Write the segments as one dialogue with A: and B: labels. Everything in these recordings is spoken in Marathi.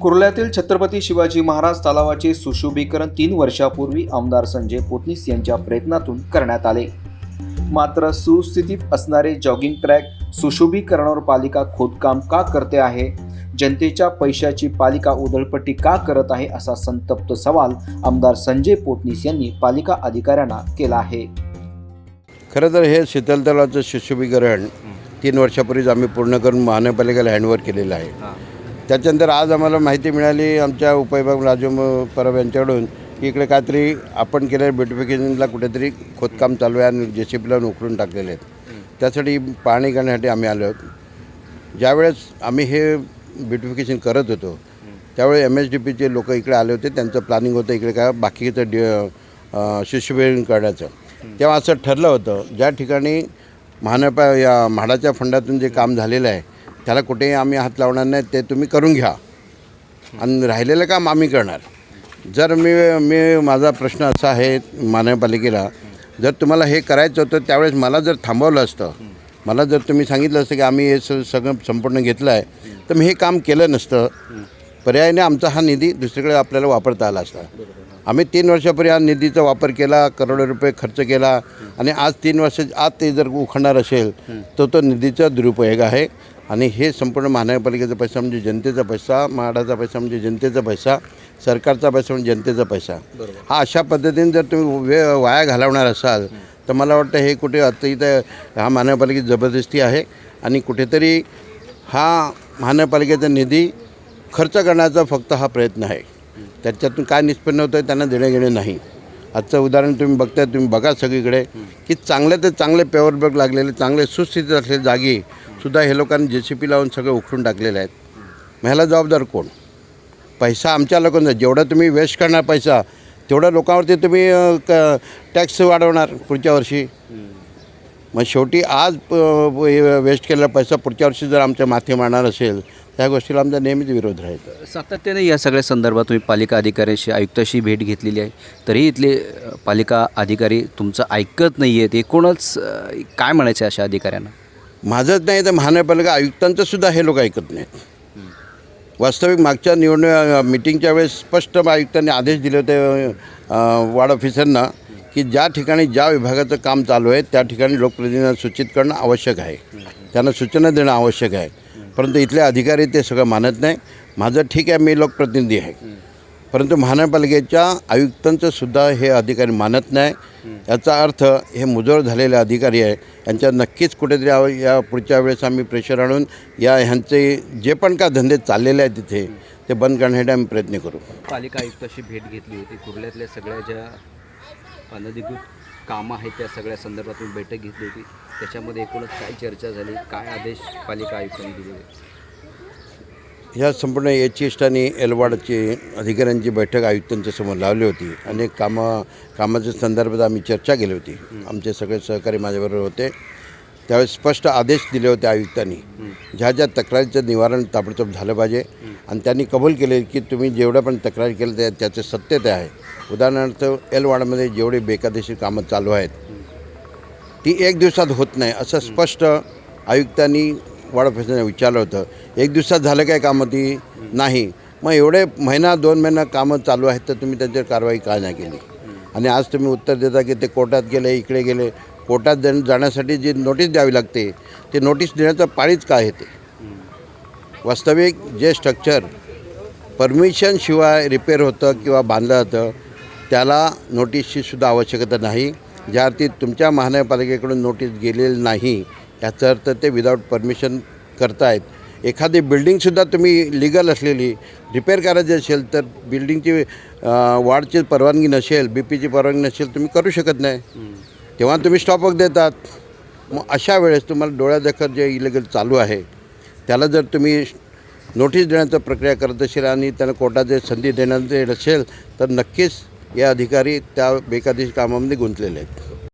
A: कुर्ल्यातील छत्रपती शिवाजी महाराज तलावाचे सुशोभीकरण तीन वर्षापूर्वी आमदार संजय पोतनीस यांच्या प्रयत्नातून करण्यात आले. मात्र सुस्थितीत असणारे जॉगिंग ट्रॅक सुशोभीकरणावर पालिका खोदकाम का करते आहे? जनतेच्या पैशाची पालिका उधळपट्टी का करत आहे असा संतप्त सवाल आमदार संजय पोतनीस यांनी पालिका अधिकाऱ्यांना केला आहे.
B: खरं तर हे शीतल तलावाचं सुशोभीकरण तीन वर्षापूर्वीच आम्ही पूर्ण करून महानगरपालिकेला हँडओव्हर केलेलं आहे. त्याच्यानंतर आज आम्हाला माहिती मिळाली आमच्या उपविभाग राजू परब यांच्याकडून की इकडे काहीतरी आपण केलेल्या ब्युटिफिकेशनला कुठेतरी खोदकाम चालू आहे आणि जे सी पीला उकळून टाकलेले आहेत. त्यासाठी पाहणी करण्यासाठी आम्ही आलो आहोत. ज्यावेळेस आम्ही हे ब्युटिफिकेशन करत होतो त्यावेळी एम एस डी पीचे लोक इकडे आले होते त्यांचं प्लॅनिंग होतं इकडे काय बाकीचं डि अं, करण्याचं तेव्हा असं ठरलं होतं ज्या ठिकाणी महानपा या म्हाडाच्या फंडातून जे काम झालेलं आहे त्याला कुठेही आम्ही हात लावणार नाही ते तुम्ही करून घ्या. आणि राहिलेलं काम आम्ही करणार. जर मी मी माझा प्रश्न असा आहे महानगरपालिकेला जर तुम्हाला हे करायचं होतं त्यावेळेस मला जर थांबवलं असतं मला जर तुम्ही सांगितलं असतं की आम्ही हे स सगळं संपूर्ण घेतलं आहे तर मी हे काम केलं नसतं. पर्यायाने आमचा हा निधी दुसरीकडे आपल्याला वापरता आला असता. आम्ही तीन वर्षापूर्वी हा निधीचा वापर केला करोडो रुपये खर्च केला आणि आज तीन वर्ष आज ते जर उखडणार असेल तर तो निधीचा दुरुपयोग आहे. आणि हे संपूर्ण महानगरपालिकेचा पैसा म्हणजे जनतेचा पैसा म्हाडाचा पैसा म्हणजे जनतेचा पैसा सरकारचा पैसा म्हणजे जनतेचा पैसा. हा अशा पद्धतीने जर तुम्ही वे वाया घालवणार असाल तर मला वाटतं हे कुठे आता इथं हा महानगरपालिकेची जबरदस्ती आहे आणि कुठेतरी हा महानगरपालिकेचा निधी खर्च करण्याचा फक्त हा प्रयत्न आहे. त्याच्यातून काय निष्पन्न होतं आहे त्यांना देणं घेणं नाही. आजचं उदाहरण तुम्ही बघताय तुम्ही बघा सगळीकडे की चांगले ते चांगले पेवर ब्लॉक लागलेले चांगले सुस्थितीत असलेले जागी सुद्धा हे लोकांनी जे सी पी लावून सगळं उखडून टाकलेले आहेत. मग ह्याला जबाबदार कोण? पैसा आमच्या लोकांचा जेवढा तुम्ही वेस्ट करणार पैसा तेवढ्या लोकांवरती तुम्ही क टॅक्स वाढवणार पुढच्या वर्षी. मग शेवटी आज वेस्ट केलेला पैसा पुढच्या वर्षी जर आमच्या माथी मारणार असेल त्या गोष्टीला आमचा नेहमीच विरोध राहील
C: सातत्याने या सगळ्या संदर्भात तुम्ही पालिका अधिकाऱ्यांशी आयुक्ताशी भेट घेतलेली आहे. तरी इथले पालिका अधिकारी तुमचं ऐकत नाही आहेत एकूणच काय म्हणायचं अशा अधिकाऱ्यांना?
B: माझंच नाही तर महानगरपालिका आयुक्तांचं सुद्धा हे लोक ऐकत नाहीत. वास्तविक मागच्या निवडणूक मिटिंगच्या वेळेस स्पष्ट आयुक्तांनी आदेश दिले होते वार्ड ऑफिसरना की ज्या ठिकाणी ज्या विभागाचं काम चालू आहे त्या ठिकाणी लोकप्रतिनिधींना सूचित करणं आवश्यक आहे. त्यांना सूचना देणं आवश्यक आहे. परंतु इथले अधिकारी ते सगळं मानत नाही. माझं ठीक आहे मी लोकप्रतिनिधी आहे. परंतु महानगरपालिकेच्या आयुक्तांचं सुद्धा हे अधिकारी मानत नाही. याचा अर्थ हे मुजोर झालेले अधिकारी आहे यांच्या नक्कीच कुठेतरी या पुढच्या वेळेस आम्ही प्रेशर आणून या ह्यांचे जे पण का धंदे चाललेले आहेत तिथे ते बंद करण्यासाठी आम्ही प्रयत्न करू.
C: पालिका आयुक्ताशी भेट घेतली होती. कुर्ल्यातल्या सगळ्या ज्या अनधिकृत कामं आहेत त्या सगळ्या संदर्भात तुम्ही बैठक घेतली होती. त्याच्यामध्ये एकूणच काय चर्चा झाली? काय आदेश पालिका आयुक्तांनी दिले?
B: ह्या संपूर्ण एच एस्ट आणि एलवाडची अधिकाऱ्यांची बैठक आयुक्तांच्या समोर लावली होती. अनेक कामं कामाच्या संदर्भात आम्ही चर्चा केली होती. आमचे सगळे सहकारी माझ्याबरोबर होते. त्यावेळेस स्पष्ट आदेश दिले होते आयुक्तांनी. ज्या ज्या तक्रारीचं निवारण ताबडतोब झालं पाहिजे आणि त्यांनी कबूल केले की तुम्ही जेवढ्या पण तक्रारी केल्या त्या त्याचे सत्यता आहे. उदाहरणार्थ एल वार्डमध्ये जेवढे बेकायदेशीर कामं चालू आहेत ती एक दिवसात होत नाही असं स्पष्ट आयुक्तांनी ऑफिसरने विचारलं होतं. एक दिवसात झालं काय कामं ती? नाही. मग एवढे महिना दोन महिना कामं चालू आहेत तर तुम्ही त्यांच्यावर कारवाई का नाही केली? आणि आज तुम्ही उत्तर देता की ते कोर्टात गेले इकडे गेले. कोर्टात जाण- जाण्यासाठी जी नोटीस द्यावी लागते ते नोटीस देण्याचं पाळीच काय आहे ते? वास्तविक जे स्ट्रक्चर परमिशनशिवाय रिपेअर होतं किंवा बांधलं जातं त्याला नोटीसची सुद्धा आवश्यकता नाही. ज्या अर्थी तुमच्या महानगरपालिकेकडून नोटीस गेलेली नाही याचा अर्थ ते विदाऊट परमिशन करतायत. एखादी बिल्डिंगसुद्धा तुम्ही लिगल असलेली रिपेअर करायची असेल तर बिल्डिंगची वाढची परवानगी नसेल बी पीची परवानगी नसेल तुम्ही करू शकत नाही. तेव्हा तुम्ही स्टॉपवर्क देतात. मग अशा वेळेस तुम्हाला डोळ्यादेखत जे इलिगल चालू आहे त्याला जर तुम्ही नोटीस देण्याचं प्रक्रिया करत असेल आणि त्यांना कोर्टाचे संधी देण्यात येत असेल तर नक्कीच या अधिकारी त्या बेकायदेशीर कामामध्ये गुंतलेले आहेत.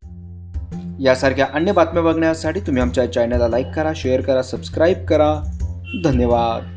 A: यासारख्या अन्य बातम्या बघण्यासाठी तुम्ही आमच्या चॅनलला लाईक करा शेअर करा सबस्क्राईब करा. धन्यवाद.